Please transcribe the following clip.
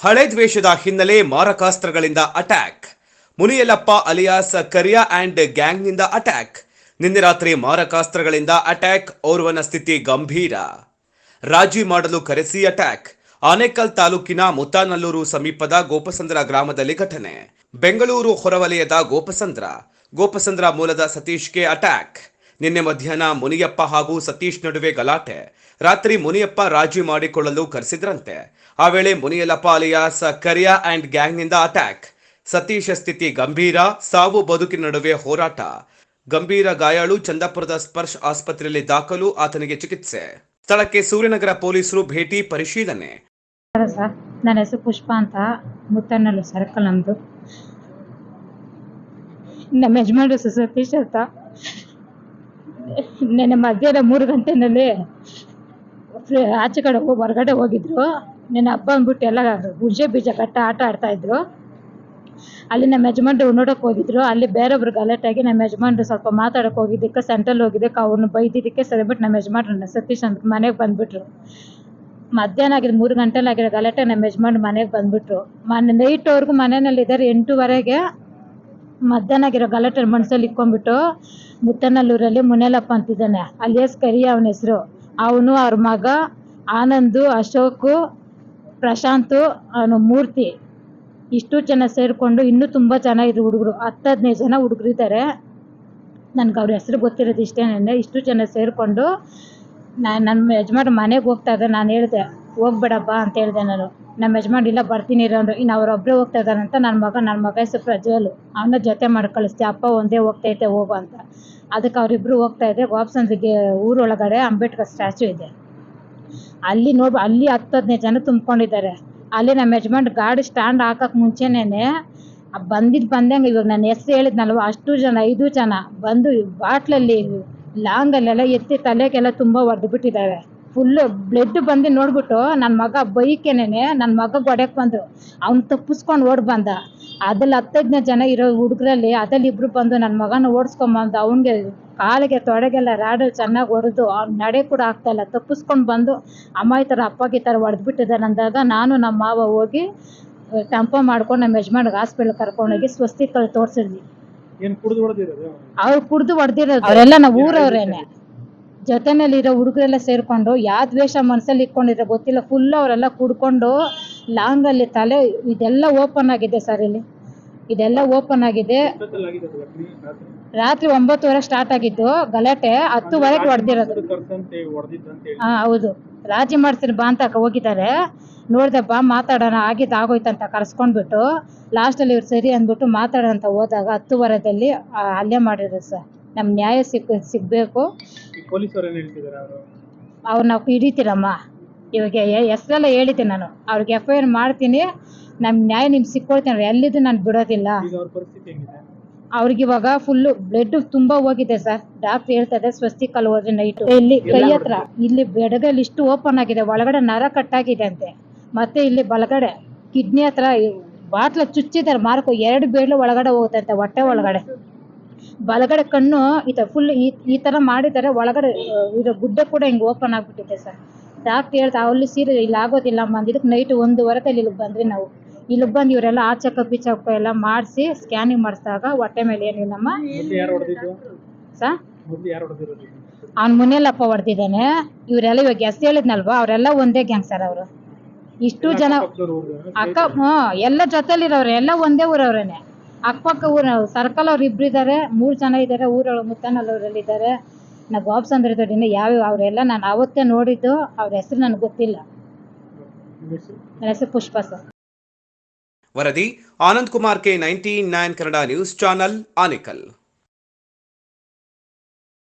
ಹಳೆ ದ್ವೇಷದ ಹಿನ್ನೆಲೆ ಮಾರಕಾಸ್ತ್ರಗಳಿಂದ attack. Muniyallappa alias Kariya and ಗ್ಯಾಂಗ್ನಿಂದ attack. ನಿನ್ನೆ ರಾತ್ರಿ ಮಾರಕಾಸ್ತ್ರಗಳಿಂದ ಅಟ್ಯಾಕ್, ಓರ್ವನ ಸ್ಥಿತಿ ಗಂಭೀರ. ರಾಜಿ ಮಾಡಲು ಕರೆಸಿ ಅಟ್ಯಾಕ್. ಆನೇಕಲ್ ತಾಲೂಕಿನ ಮುತ್ತಾನಲ್ಲೂರು ಸಮೀಪದ ಗೋಪಸಂದ್ರ ಗ್ರಾಮದಲ್ಲಿ ಘಟನೆ. ಬೆಂಗಳೂರು ಹೊರವಲಯದ ಗೋಪಸಂದ್ರ. ಗೋಪಸಂದ್ರ ಮೂಲದ ಸತೀಶ್ಗೆ ಅಟ್ಯಾಕ್. ನಿನ್ನೆ ಮಧ್ಯಾಹ್ನ ಮುನಿಯಪ್ಪ ಹಾಗೂ ಸತೀಶ್ ನಡುವೆ ಗಲಾಟೆ. ರಾತ್ರಿ ಮುನಿಯಪ್ಪ ರಾಜಿ ಮಾಡಿಕೊಳ್ಳಲು ಕರೆಸಿದ್ರಂತೆ. ಆ ವೇಳೆ ಮುನಿಯಲಪ್ಪ ಅಲಿಯಾಸ್ ಕರಿಯಾ ಅಂಡ್ ಗ್ಯಾಂಗ್ನಿಂದ ಅಟ್ಯಾಕ್. ಸತೀಶ್ ಸ್ಥಿತಿ ಗಂಭೀರ, ಸಾವು ಬದುಕಿನ ನಡುವೆ ಹೋರಾಟ. ಗಂಭೀರ ಗಾಯಾಳು ಚಂದಾಪುರದ ಸ್ಪರ್ಶ ಆಸ್ಪತ್ರೆಯಲ್ಲಿ ದಾಖಲು, ಆತನಿಗೆ ಚಿಕಿತ್ಸೆ. ಸ್ಥಳಕ್ಕೆ ಸೂರ್ಯನಗರ ಪೊಲೀಸರು ಭೇಟಿ ಪರಿಶೀಲನೆ. ಸರ್ ನನ್ನ ಹೆಸರು ಪುಷ್ಪ ಅಂತ. ಸರ್ಕಲ್ ನಮ್ಮದು ನಮ್ಮ ಯಜಮಾನ್ರು ಸತೀಶ್ ಅಂತ. ನೆನ್ನೆ ಮಧ್ಯಾಹ್ನ ಮೂರು ಗಂಟೆನಲ್ಲಿ ಆಚೆ ಕಡೆ ಹೋಗಿ ಹೊರಗಡೆ ಹೋಗಿದ್ರು. ನೆನ್ನೆ ಹಬ್ಬ ಅಂದ್ಬಿಟ್ಟು ಎಲ್ಲ ಗುಜೆ ಬೀಜ ಕಟ್ಟ ಆಟ ಆಡ್ತಾ ಇದ್ರು. ಅಲ್ಲಿ ನಮ್ಮ ಯಜಮಾನ್ರು ನೋಡೋಕೆ ಹೋಗಿದ್ರು. ಅಲ್ಲಿ ಬೇರೊಬ್ರು ಆಗಿ ನಮ್ಮ ಯಜಮಾನ್ರು ಸ್ವಲ್ಪ ಮಾತಾಡೋಕೆ ಹೋಗಿದ್ದಕ್ಕೆ, ಸೆಂಟ್ರಲ್ ಹೋಗಿದ್ದಕ್ಕೆ ಅವ್ರನ್ನ ಬೈದಿದ್ದಕ್ಕೆ ಸರಿಬಿಟ್ಟು ನಮ್ಮ ಯಜಮಾನ್ರನ್ನ ಸತೀಶ್ ಅಂತ ಮನೆಗೆ ಬಂದ್ಬಿಟ್ರು. ಮಧ್ಯಾಹ್ನ ಆಗಿರೋ ಮೂರು ಗಂಟೆಲಿ ಆಗಿರೋ ಗಲಾಟೆ ನಮ್ಮ ಯಜಮಾನ್ರು ಮನೆಗೆ ಬಂದ್ಬಿಟ್ರು. ಮನೆ ನೈಟ್ವರೆಗೂ ಮನೆಯಲ್ಲಿ ಇದ್ದಾರೆ ಎಂಟೂವರೆಗೆ. ಮಧ್ಯಾಹ್ನ ಆಗಿರೋ ಗಲಾಟೆ ಮನಸ್ಸಲ್ಲಿ ಇಕ್ಕೊಂಡ್ಬಿಟ್ಟು ಮುತ್ತನಲ್ಲೂರಲ್ಲಿ ಮುನೇಲಪ್ಪ ಅಂತಿದ್ದಾನೆ. ಅಲಿಯಾಸ್ ಕರಿ ಅವನ ಹೆಸರು. ಅವನು ಅವ್ರ ಮಗ ಆನಂದು, ಅಶೋಕು, ಪ್ರಶಾಂತು, ಅವನು ಮೂರ್ತಿ. ಇಷ್ಟು ಜನ ಸೇರಿಕೊಂಡು ಇನ್ನೂ ತುಂಬ ಚೆನ್ನಾಗಿದ್ರು ಹುಡುಗರು. ಹತ್ತು ಹದಿನೈದು ಜನ ಹುಡುಗರು ಇದ್ದಾರೆ. ನನಗೆ ಅವ್ರ ಹೆಸರು ಗೊತ್ತಿರೋದು ಇಷ್ಟೇನೆ ಇಷ್ಟು ಜನ ಸೇರಿಕೊಂಡು ನಾನು ನನ್ನ ಯಜಮಾನ್ರು ಮನೆಗೆ ಹೋಗ್ತಾ ಇದ್ದೆ ನಾನು ಹೇಳಿದೆ ಹೋಗ್ಬೇಡಪ್ಪ ಅಂತ ಹೇಳಿದೆ ನಾನು. ನಮ್ಮ ಯಜಮಾನ್ ಇಲ್ಲ, ಬರ್ತೀನಿ ಇರು ಇನ್ನು ಅವರೊಬ್ಬರೇ ಹೋಗ್ತಾ ಇದ್ದಾರಂತ ನನ್ನ ಮಗ ನನ್ನ ಮಗ ಹೆಸರು ಪ್ರಜ್ವಲ್. ಅವನ ಜೊತೆ ಮಾಡಿ ಕಳಿಸ್ತೀಯ ಅಪ್ಪ ಒಂದೇ ಹೋಗ್ತೈತೆ ಹೋಗು ಅಂತ. ಅದಕ್ಕೆ ಅವರಿಬ್ಬರು ಹೋಗ್ತಾ ಇದ್ದೆ ಗೋಪ್ಸಂದ್ರಿಗೆ ಊರೊಳಗಡೆ ಅಂಬೇಡ್ಕರ್ ಸ್ಟ್ಯಾಚು ಇದೆ. ಅಲ್ಲಿ ನೋಡ್, ಅಲ್ಲಿ ಹತ್ತು ಹದಿನೈದು ಜನ ತುಂಬ್ಕೊಂಡಿದ್ದಾರೆ. ಅಲ್ಲಿ ನಮ್ಮ ಯಜಮಾನ್ ಗಾಡಿ ಸ್ಟ್ಯಾಂಡ್ ಹಾಕಕ್ಕೆ ಮುಂಚೆನೇ ಬಂದಿದ್ದು ಬಂದಂಗೆ, ಇವಾಗ ನನ್ನ ಹೆಸ್ರು ಹೇಳಿದ್ನಲ್ವ, ಅಷ್ಟು ಜನ, ಐದು ಜನ ಬಂದು ಬಾಟ್ಲಲ್ಲಿ ಲಾಂಗಲ್ಲೆಲ್ಲ ಎತ್ತಿ ತಲೆಗೆಲ್ಲ ತುಂಬ ಹೊಡೆದು ಬಿಟ್ಟಿದ್ದಾರೆ. ಫುಲ್ಲು ಬ್ಲಡ್ ಬಂದು ನೋಡ್ಬಿಟ್ಟು ನನ್ನ ಮಗ ಬೈಕೇನೆ ನನ್ನ ಮಗ ಹೊಡ್ಯಕ್ಕೆ ಬಂದ್ರು. ಅವ್ನು ತಪ್ಪಿಸ್ಕೊಂಡು ಓಡ್ ಬಂದ. ಅದ್ರಲ್ಲಿ ಹತ್ತೈದನೇ ಜನ ಇರೋ ಹುಡುಗರಲ್ಲಿ ಅದ್ರಲ್ಲಿ ಇಬ್ರು ಬಂದು ನನ್ನ ಮಗನ ಓಡಿಸ್ಕೊಂಬಂದು ಅವನಿಗೆ ಕಾಲಿಗೆ ತೊಡೆಗೆಲ್ಲ ರಾಡಲ್ಲಿ ಚೆನ್ನಾಗಿ ಹೊಡೆದು ಅವ್ನು ನಡೆ ಕೂಡ ಆಗ್ತಾ ಇಲ್ಲ. ತಪ್ಪಿಸ್ಕೊಂಡು ಬಂದು ಅಮ್ಮ ಈ ಥರ ಅಪ್ಪ ಈ ಥರ ಹೊಡೆದ್ಬಿಟ್ಟಿದ್ದಾನೆ ಅಂದಾಗ ನಾನು ನಮ್ಮ ಮಾವ ಹೋಗಿ ಟೆಂಪೋ ಮಾಡ್ಕೊಂಡು ನಮ್ಮ ಯಜಮಾನ್ಗೆ ಹಾಸ್ಪಿಟ್ಲ್ ಕರ್ಕೊಂಡೋಗಿ ಸ್ವಸ್ತಿಕಲ್ಲಿ ತೋರಿಸಿದ್ವಿ. ಏನ್ ಕುಡಿದು ಹೊಡೆದಿರೋದು? ಅವ್ರು ಕುಡ್ದು ಹೊಡೆದಿರೋದು. ಅವರೆಲ್ಲ ನಾವು ಊರವ್ರೇನೆ. ಜೊತೆನಲ್ಲಿರೋ ಹುಡುಗರೆಲ್ಲ ಸೇರ್ಕೊಂಡು ಯಾವ ದ್ವೇಷ ಮನಸ್ಸಲ್ಲಿ ಇಟ್ಕೊಂಡಿದ್ರೆ ಗೊತ್ತಿಲ್ಲ ಫುಲ್ ಅವರೆಲ್ಲ ಕುಡ್ಕೊಂಡು ಲಾಂಗಲ್ಲಿ ತಲೆ ಇದೆಲ್ಲ ಓಪನ್ ಆಗಿದೆ ಸರ್ ಇಲ್ಲಿ. ಇದೆಲ್ಲ ಓಪನ್ ಆಗಿದೆ. ರಾತ್ರಿ ಒಂಬತ್ತುವರೆ ಸ್ಟಾರ್ಟ್ ಆಗಿದ್ದು ಗಲಾಟೆ ಹತ್ತುವರೆಗೆ ಹೊಡೆದಿರೋದು. ಹಾಂ ಹೌದು. ರಾಜಿ ಮಾಡ್ತೀನಿ ಬಾ ಅಂತ ಹೋಗಿದ್ದಾರೆ. ನೋಡಿದೆ ಬಾ ಮಾತಾಡೋಣ ಆಗಿದ್ದು ಆಗೋಯ್ತಂತ ಕರ್ಸ್ಕೊಂಡ್ಬಿಟ್ಟು ಲಾಸ್ಟಲ್ಲಿ ಇವ್ರು ಸರಿ ಅಂದ್ಬಿಟ್ಟು ಮಾತಾಡೋಣ ಅಂತ ಹೋದಾಗ ಹತ್ತುವರೆದಲ್ಲಿ ಅಲ್ಲೇ ಮಾಡಿರೋದು ಸರ್ ನಮ್ಮ ನ್ಯಾಯ ಸಿಕ್ ಸಿಗಬೇಕು. ಅವರು? ಅವ್ರು ನಾವು ಹಿಡಿತೀರಮ್ಮ. ಇವಾಗ ಹೆಸ್ರೆಲ್ಲ ಹೇಳಿದ್ದೀನಿ ನಾನು. ಅವ್ರಿಗೆ ಎಫ್ ಐ ಆರ್ ಮಾಡ್ತೀನಿ. ನಮ್ಮ ನ್ಯಾಯ ನಿಮ್ಗೆ ಸಿಕ್ಕೊಳ್ತೀನಿ ಎಲ್ಲಿದ್ದು ನಾನು ಬಿಡೋದಿಲ್ಲ. ಈಗ ಅವ್ರ ಪರಿಸ್ಥಿತಿ ಹೆಂಗಿದೆ? ಅವ್ರಿಗೆ ಇವಾಗ ಫುಲ್ಲು ಬ್ಲಡ್ ತುಂಬಾ ಹೋಗಿದೆ ಸರ್. ಡಾಕ್ಟರ್ ಹೇಳ್ತಾ ಸ್ವಸ್ತಿ ಕಾಲು ಹೋದ್ರೆ ನೈಟು ಇಲ್ಲಿ ಕೈ ಹತ್ರ ಇಲ್ಲಿ ಬೆಡಗಲ್ಲಿ ಇಷ್ಟು ಓಪನ್ ಆಗಿದೆ. ಒಳಗಡೆ ನರ ಕಟ್ಟಾಗಿದೆ ಅಂತೆ. ಮತ್ತೆ ಇಲ್ಲಿ ಬಲಗಡೆ ಕಿಡ್ನಿ ಹತ್ರ ಬಾಟ್ಲ ಚುಚ್ಚಿದ್ದಾರೆ. ಮಾರ್ಕು ಎರಡು ಬೇಡ್ಲು ಒಳಗಡೆ ಹೋಗುತ್ತಂತೆ ಹೊಟ್ಟೆ ಒಳಗಡೆ. ಬಲಗಡೆ ಕಣ್ಣು ಈ ಥರ ಫುಲ್ ಈ ಈ ಥರ ಮಾಡಿದ್ದಾರೆ. ಒಳಗಡೆ ಇದು ಗುಡ್ಡೆ ಕೂಡ ಹಿಂಗೆ ಓಪನ್ ಆಗಿಬಿಟ್ಟಿದೆ ಸರ್. ಡಾಕ್ಟರ್ ಹೇಳ್ತಾ ಅಲ್ಲಿ ಸೀರೆ ಇಲ್ಲಿ ಆಗೋದಿಲ್ಲ ಅಮ್ಮ. ಅಂದ್ ಇದಕ್ಕೆ ನೈಟ್ ಒಂದೂವರೆಗೆ ಇಲ್ಲಿಗೆ ಬಂದ್ರಿ ನಾವು. ಇಲ್ಲಿಗೆ ಬಂದು ಇವರೆಲ್ಲ ಆ ಚೆಕಪ್ ಈ ಚೆಕಪ್ ಎಲ್ಲ ಮಾಡಿಸಿ ಸ್ಕ್ಯಾನಿಂಗ್ ಮಾಡಿಸಿದಾಗ ಹೊಟ್ಟೆ ಮೇಲೆ ಏನಿಲ್ಲಮ್ಮ. ಸರ್ ಅವ್ನ ಮುನ್ನೆಲ್ಲಪ್ಪ ಹೊಡೆದಿದ್ದಾನೆ. ಇವರೆಲ್ಲ ಇವಾಗ ಎಸ್ ಹೇಳಿದ್ನಲ್ವಾ? ಅವರೆಲ್ಲ ಒಂದೇ ಗ್ಯಾಂಗ್ ಸರ್ ಅವರು. ಇಷ್ಟು ಜನ ಅಕ್ಕ ಹ್ಞೂ ಎಲ್ಲ ಜೊತೆಲಿರೋರು. ಎಲ್ಲ ಒಂದೇ ಊರವ್ರೇನೆ. ಅಕ್ಕಪಕ್ಕ ಊರ ಸರ್ಕಲ್ ಅವ್ರು ಇಬ್ರು ಇದ್ದಾರೆ ಮೂರು ಜನ ಇದ್ದಾರೆ ಊರೊಳಗೆ ಮುತ್ತನಲ್ಲೂರಲ್ಲಿ ಇದ್ದಾರೆ ನಾ ಬಾಬ್ಸ್ ಅಂದ್ರೆ ದೊಡ್ಡಿನ ಯಾವ್ಯಾವ ಅವರೆಲ್ಲ ನಾನು ಅವತ್ತೇ ನೋಡಿದ್ದು ಅವ್ರ ಹೆಸರು ನನಗೆ ಗೊತ್ತಿಲ್ಲ. ನನ್ನ ಹೆಸರು ಪುಷ್ಪ ಸರ್. ವರದಿ Anand Kumar K ninety nine Kannada news channel Anekal.